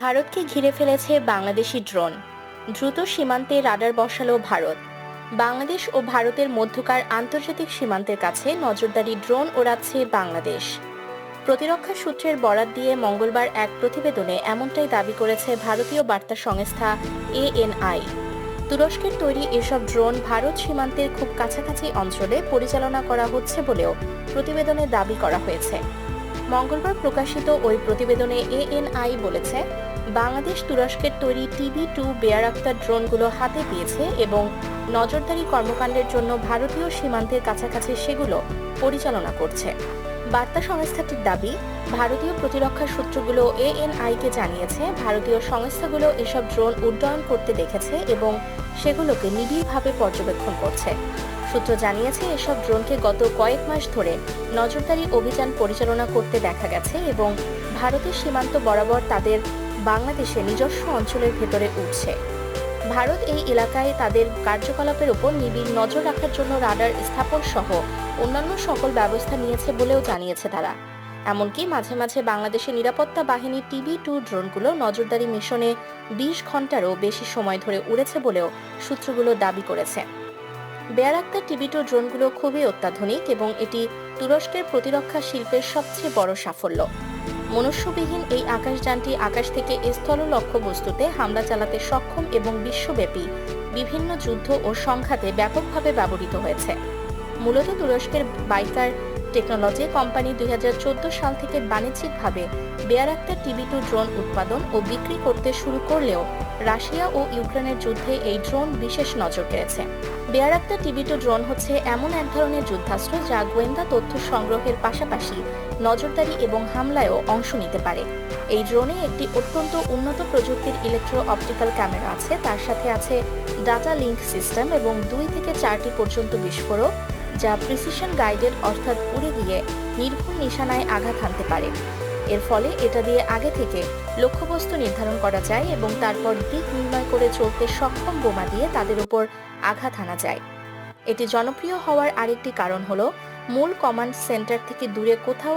ভারতকে ঘিরে ফেলেছে বাংলাদেশি ড্রোন। দ্রুত সীমান্তে রাডার বসালো ভারত। বাংলাদেশ ও ভারতের মধ্যকার আন্তর্জাতিক সীমান্তের কাছে নজরদারি ড্রোন ওড়াচ্ছে বাংলাদেশ। প্রতিরক্ষা সূত্রের বরাত দিয়ে মঙ্গলবার এক প্রতিবেদনে এমনটাই দাবি করেছে ভারতীয় বার্তা সংস্থা এএনআই। তুরস্কের তৈরি এসব ড্রোন ভারত সীমান্তের খুব কাছাকাছি অঞ্চলে পরিচালনা করা হচ্ছে বলেও প্রতিবেদনে দাবি করা হয়েছে। মঙ্গলবার প্রকাশিত ওই প্রতিবেদনে এএনআই বলেছে বাংলাদেশ তুরস্কের তৈরি টিভি টু বেয়ার আক্তার ড্রোনগুলো হাতে পেয়েছে এবং নজরদারি কর্মকাণ্ডের জন্য ভারতীয় সীমান্তের কাছাকাছি সেগুলো পরিচালনা করছে। বার্তা সংস্থাটির দাবি, ভারতীয় প্রতিরক্ষা সূত্রগুলো এএনআইকে জানিয়েছে, ভারতীয় সংস্থাগুলো এসব ড্রোন উড্ডয়ন করতে দেখেছে এবং সেগুলোকে নিবিড়ভাবে পর্যবেক্ষণ করছে। সূত্র জানিয়েছে, এসব ড্রোনকে গত কয়েক মাস ধরে নজরদারি অভিযান পরিচালনা করতে দেখা গেছে এবং ভারতের সীমান্ত বরাবর তাদের বাংলাদেশে নিজস্ব অঞ্চলের ভেতরে উঠছে। ভারত এই এলাকায় তাদের কার্যকলাপের উপর নিবিড় নজর রাখার জন্য রাডার স্থাপন সহ অন্যান্য সকল ব্যবস্থা নিয়েছে বলেও জানিয়েছে তারা। এমনকি মাঝে মাঝে বাংলাদেশের নিরাপত্তা বাহিনী টিভি টু ড্রোনগুলো নজরদারি মিশনে বিশ ঘন্টারও বেশি সময় ধরে উড়েছে বলেও সূত্রগুলো দাবি করেছে। বেয়ার আক্তার টিভি টু ড্রোনগুলো খুবই অত্যাধুনিক এবং এটি তুরস্কের প্রতিরক্ষা শিল্পের সবচেয়ে বড় সাফল্য। মনুষ্যবিহীন এই আকাশযানটি আকাশ থেকে স্থল লক্ষ্য বস্তুতে হামলা চালাতে সক্ষম এবং বিশ্বব্যাপী। বিভিন্ন যুদ্ধ ও সংঘাতে ব্যাপকভাবে ব্যবহৃত হয়েছে। মূলত তুরস্কের বাইকার টেকনোলজি কোম্পানি দুই হাজার চোদ্দ সাল থেকে বাণিজ্যিকভাবে Bayraktar TB two drone উৎপাদন ও বিক্রি করতে শুরু করলেও রাশিয়া ও ইউক্রেনের যুদ্ধে এই ড্রোন বিশেষ নজর কেড়েছে। Bayraktar TB two drone হচ্ছে এমন এক ধরনের যুদ্ধাস্ত্র যা গোয়েন্দা তথ্য সংগ্রহের পাশাপাশি নজরদারি এবং হামলায়ও অংশ নিতে পারে। এই ড্রোনে একটি অত্যন্ত উন্নত প্রযুক্তির ইলেকট্রো অপটিক্যাল ক্যামেরা আছে, তার সাথে আছে ডাটা লিঙ্ক সিস্টেম এবং দুই থেকে চারটি পর্যন্ত বিস্ফোরক যা প্রিসিশন গাইডেড অর্থাৎ উড়ে গিয়ে নির্ভুল নিশানায় আঘাত হানতে পারে। এর ফলে এটা দিয়ে আগে থেকে লক্ষ্যবস্তু নির্ধারণ করা যায় এবং তারপর দিক নির্ণয় করে চলতে সক্ষম বোমা দিয়ে তাদের উপর আঘাত হানা যায়। এটি জনপ্রিয় হওয়ার আরেকটি কারণ হলো, মূল কমান্ড সেন্টার থেকে দূরে কোথাও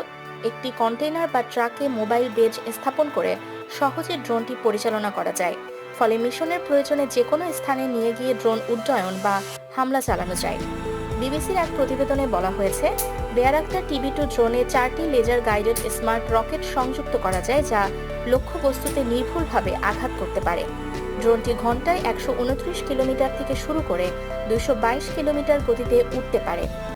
একটি কন্টেইনার বা ট্রাকে মোবাইল বেজ স্থাপন করে সহজে ড্রোনটি পরিচালনা করা যায়। ফলে মিশনের প্রয়োজনে যে কোনো স্থানে নিয়ে গিয়ে ড্রোন উড্ডয়ন বা হামলা চালানো যায়। বিবিসির এক প্রতিবেদনে বলা হয়েছে, বেয়ার আক্তার টিভি টু ড্রোনে চারটি লেজার গাইডেড স্মার্ট রকেট সংযুক্ত করা যায় যা লক্ষ্যবস্তুতে নির্ভুলভাবে আঘাত করতে পারে। ড্রোনটি ঘন্টায় একশো উনত্রিশ কিলোমিটার থেকে শুরু করে দুইশ বাইশ কিলোমিটার গতিতে উঠতে পারে।